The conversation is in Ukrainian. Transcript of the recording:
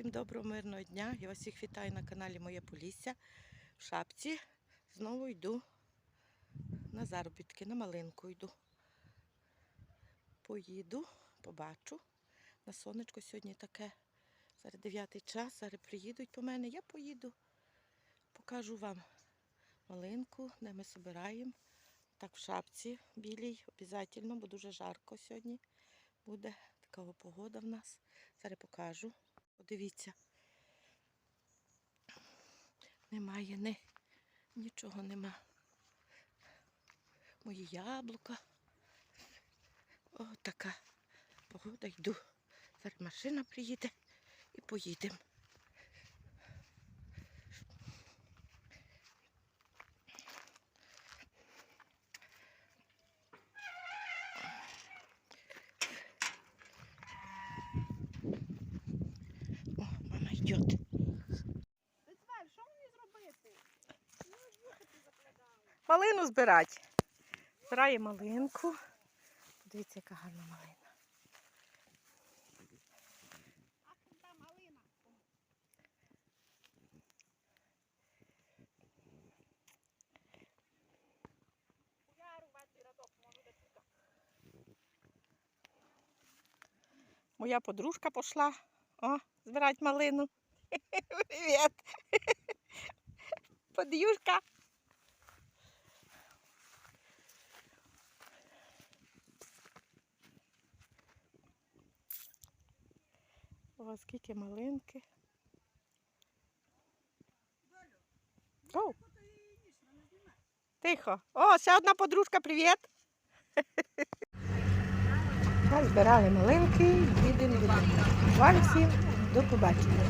Всім доброго мирного дня. Я вас всіх вітаю на каналі Моє Полісся. В шапці знову йду на заробітки, на малинку йду. Поїду, побачу. На сонечко сьогодні таке. Зараз 9 час, зараз приїдуть по мене. Я поїду. Покажу вам малинку, де ми збираємо. Так, в шапці білій, обов'язково, бо дуже жарко сьогодні буде. Така погода в нас. Зараз покажу. Подивіться. Немає ні, нічого нема. Мої яблука. О, така погода йду. Зараз машина приїде і поїдемо. Закладали. Малину збирати. Збирає малинку. Подивіться, яка гарна малина. Моя подружка пішла. О, збирати малину. Привіт. Подюшка. О, скільки малинки. О. Тихо. О, ще одна подружка, привіт. Так, збирали малинки, їдемо до Вам всім до побачення.